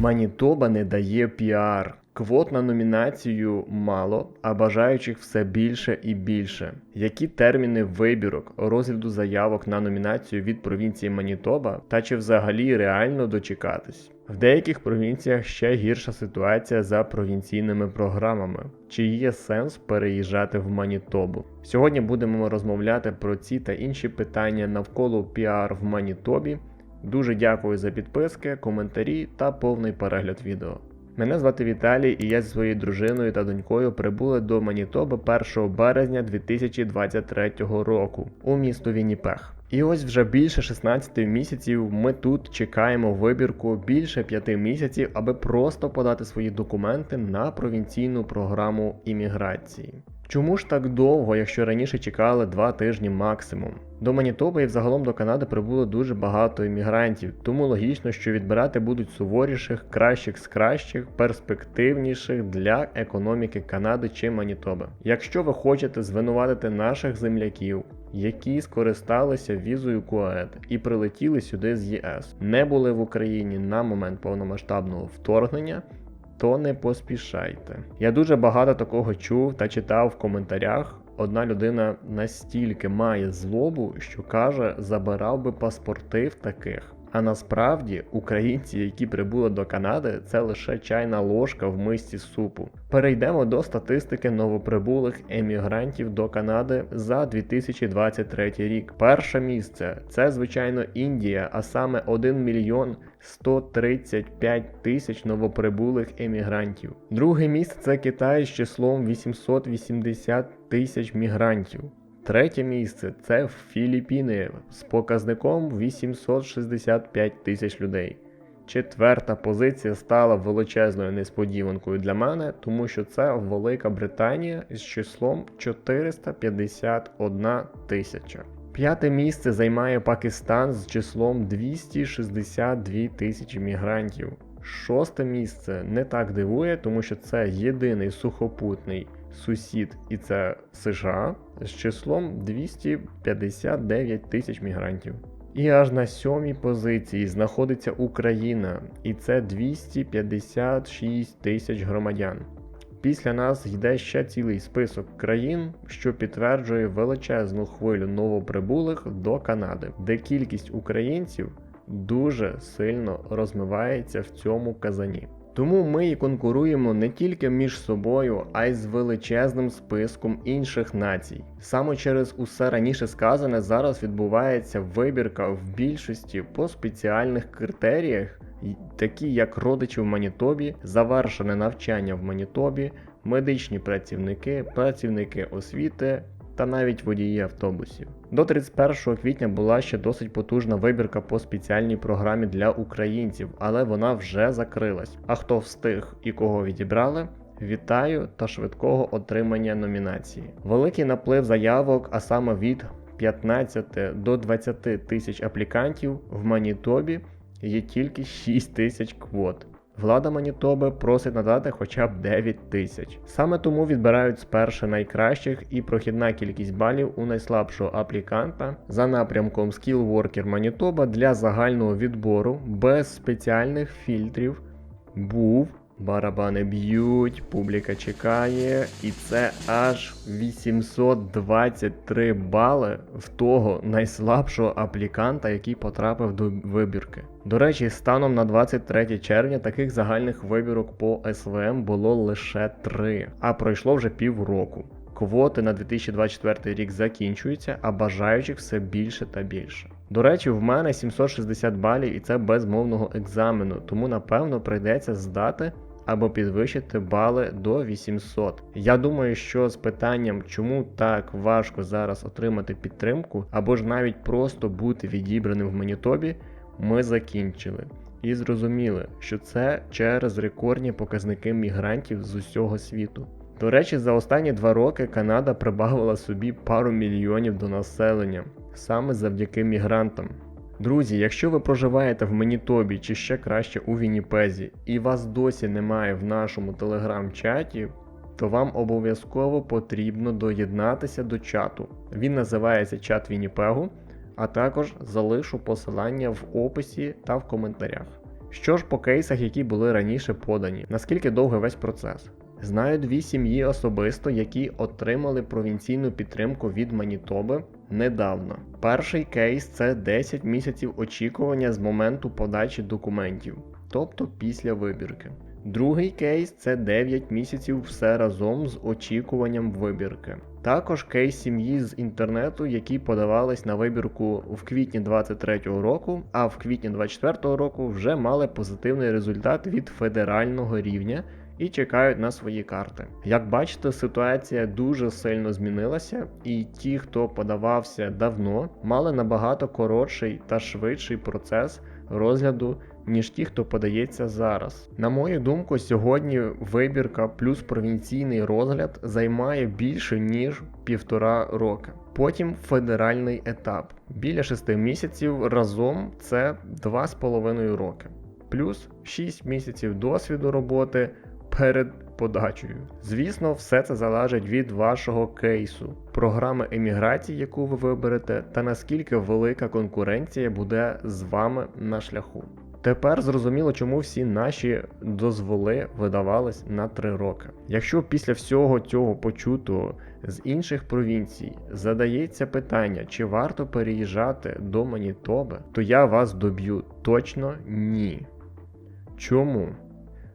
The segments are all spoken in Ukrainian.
Манітоба не дає піар. Квот на номінацію мало, а бажаючих все більше і більше. Які терміни вибірок, розгляду заявок на номінацію від провінції Манітоба та чи взагалі реально дочекатись? В деяких провінціях ще гірша ситуація за провінційними програмами. Чи є сенс переїжджати в Манітобу? Сьогодні будемо розмовляти про ці та інші питання навколо піар в Манітобі. Дуже дякую за підписки, коментарі та повний перегляд відео. Мене звати Віталій і я зі своєю дружиною та донькою прибули до Манітоби 1 березня 2023 року у місто Вінніпех. І ось вже більше 16 місяців ми тут чекаємо вибірку більше 5 місяців, аби просто подати свої документи на провінційну програму імміграції. Чому ж так довго, якщо раніше чекали 2 тижні максимум? До Манітоби і взагалом до Канади прибуло дуже багато іммігрантів, тому логічно, що відбирати будуть суворіших, кращих з кращих, перспективніших для економіки Канади чи Манітоби. Якщо ви хочете звинуватити наших земляків, які скористалися візою КУАЕД і прилетіли сюди з ЄС, не були в Україні на момент повномасштабного вторгнення то не поспішайте. Я дуже багато такого чув та читав в коментарях. Одна людина настільки має злобу, що каже, забирав би паспорти в таких. А насправді українці, які прибули до Канади, це лише чайна ложка в мисці супу. Перейдемо до статистики новоприбулих емігрантів до Канади за 2023 рік. Перше місце це звичайно Індія, а саме 1 мільйон 135 тисяч новоприбулих емігрантів. Друге місце це Китай з числом 880 тисяч мігрантів. Третє місце це Філіппіни з показником 865 тисяч людей. Четверта позиція стала величезною несподіванкою для мене, тому що це Велика Британія з числом 451 тисяча. П'яте місце займає Пакистан з числом 262 тисячі мігрантів. Шосте місце не так дивує, тому що це єдиний сухопутний сусід, і це США з числом 259 тисяч мігрантів. І аж на сьомій позиції знаходиться Україна, і це 256 тисяч громадян. Після нас йде ще цілий список країн, що підтверджує величезну хвилю новоприбулих до Канади, де кількість українців дуже сильно розмивається в цьому казані. Тому ми і конкуруємо не тільки між собою, а й з величезним списком інших націй. Саме через усе раніше сказане зараз відбувається вибірка в більшості по спеціальних критеріях, такі як родичі в Манітобі, завершене навчання в Манітобі, медичні працівники, працівники освіти. Та навіть водії автобусів. До 31 квітня була ще досить потужна вибірка по спеціальній програмі для українців, але вона вже закрилась. А хто встиг і кого відібрали, вітаю та швидкого отримання номінації. Великий наплив заявок, а саме від 15 до 20 тисяч аплікантів в Манітобі є тільки 6 тисяч квот. Влада Манітоби просить надати хоча б 9 тисяч. Саме тому відбирають спершу найкращих і прохідна кількість балів у найслабшого апліканта за напрямком Skill Worker Манітоба для загального відбору без спеціальних фільтрів був. Барабани б'ють, публіка чекає, і це аж 823 бали в того найслабшого апліканта, який потрапив до вибірки. До речі, станом на 23 червня таких загальних вибірок по СВМ було лише 3, а пройшло вже півроку. Квоти на 2024 рік закінчуються, а бажаючих все більше та більше. До речі, в мене 760 балів і це без мовного екзамену, тому напевно прийдеться здати або підвищити бали до 800. Я думаю, що з питанням, чому так важко зараз отримати підтримку, або ж навіть просто бути відібраним в Манітобі, ми закінчили. І зрозуміли, що це через рекордні показники мігрантів з усього світу. До речі, за останні два роки Канада прибавила собі пару мільйонів до населення саме завдяки мігрантам. Друзі, якщо ви проживаєте в Манітобі чи ще краще у Вінніпезі, і вас досі немає в нашому телеграм-чаті, то вам обов'язково потрібно доєднатися до чату. Він називається чат Вінніпегу, а також залишу посилання в описі та в коментарях. Що ж по кейсах, які були раніше подані, наскільки довгий весь процес? Знаю дві сім'ї особисто, які отримали провінційну підтримку від Манітоби недавно. Перший кейс це 10 місяців очікування з моменту подачі документів, тобто після вибірки. Другий кейс це 9 місяців все разом з очікуванням вибірки. Також кейс сім'ї з інтернету, які подавались на вибірку в квітні 23-го року, а в квітні 24-го року вже мали позитивний результат від федерального рівня і чекають на свої карти. Як бачите, ситуація дуже сильно змінилася, і ті, хто подавався давно, мали набагато коротший та швидший процес розгляду, ніж ті, хто подається зараз. На мою думку, сьогодні вибірка плюс провінційний розгляд займає більше ніж півтора роки. Потім федеральний етап. Біля 6 місяців разом це 2,5 роки. Плюс 6 місяців досвіду роботи перед подачею. Звісно, все це залежить від вашого кейсу, програми еміграції, яку ви виберете, та наскільки велика конкуренція буде з вами на шляху. Тепер зрозуміло, чому всі наші дозволи видавались на 3 роки. Якщо після всього цього почутого з інших провінцій задається питання, чи варто переїжджати до Манітоби, то я вас доб'ю точно ні. Чому?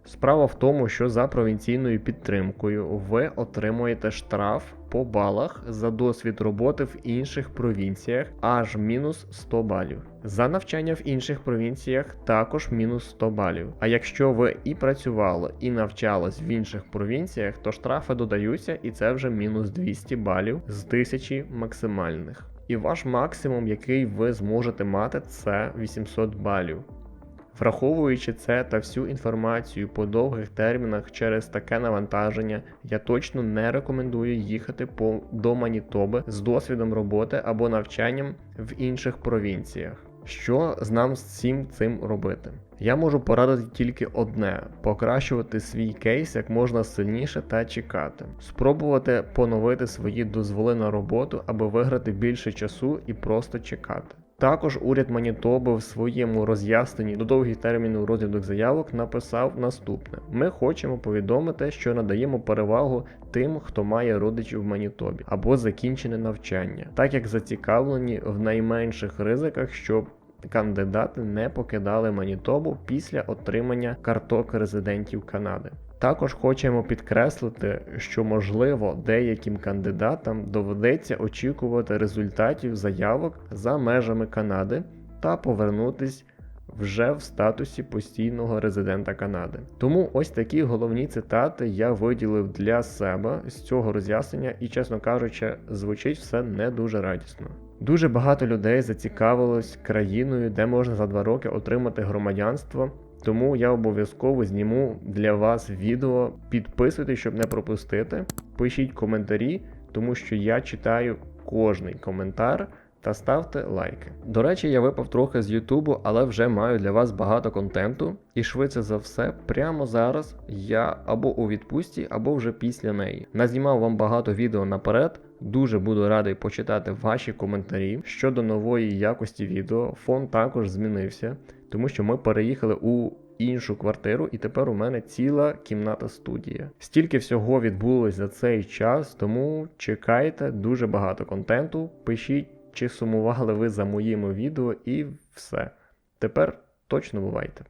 Справа в тому, що за провінційною підтримкою ви отримуєте штраф по балах за досвід роботи в інших провінціях аж мінус 100 балів. За навчання в інших провінціях також мінус 100 балів. А якщо ви і працювали, і навчались в інших провінціях, то штрафи додаються і це вже мінус 200 балів з 1000 максимальних. І ваш максимум, який ви зможете мати, це 800 балів. Враховуючи це та всю інформацію по довгих термінах через таке навантаження, я точно не рекомендую їхати по до Манітоби з досвідом роботи або навчанням в інших провінціях. Що з нам з всім цим робити? Я можу порадити тільки одне: покращувати свій кейс як можна сильніше та чекати, спробувати поновити свої дозволи на роботу, аби виграти більше часу і просто чекати. Також уряд Манітоби в своєму роз'ясненні до довгих термінів розгляду заявок написав наступне: ми хочемо повідомити, що надаємо перевагу тим, хто має родичів в Манітобі або закінчене навчання, так як зацікавлені в найменших ризиках, щоб кандидати не покидали Манітобу після отримання карток резидентів Канади. Також хочемо підкреслити, що можливо деяким кандидатам доведеться очікувати результатів заявок за межами Канади та повернутись вже в статусі постійного резидента Канади. Тому ось такі головні цитати я виділив для себе з цього роз'яснення, і, чесно кажучи, звучить все не дуже радісно. Дуже багато людей зацікавилось країною, де можна за два роки отримати громадянство. Тому я обов'язково зніму для вас відео. Підписуйтесь, щоб не пропустити. Пишіть коментарі, тому що я читаю кожний коментар та ставте лайки. До речі, я випав трохи з Ютубу, але вже маю для вас багато контенту, і швидше за все, прямо зараз я або у відпустці, або вже після неї. Назнімав вам багато відео наперед. Дуже буду радий почитати ваші коментарі щодо нової якості відео. Фон також змінився, тому що ми переїхали у іншу квартиру, і тепер у мене ціла кімната студія. Стільки всього відбулось за цей час, тому чекайте дуже багато контенту. Пишіть, чи сумували ви за моїми відео, і все. Тепер точно бувайте.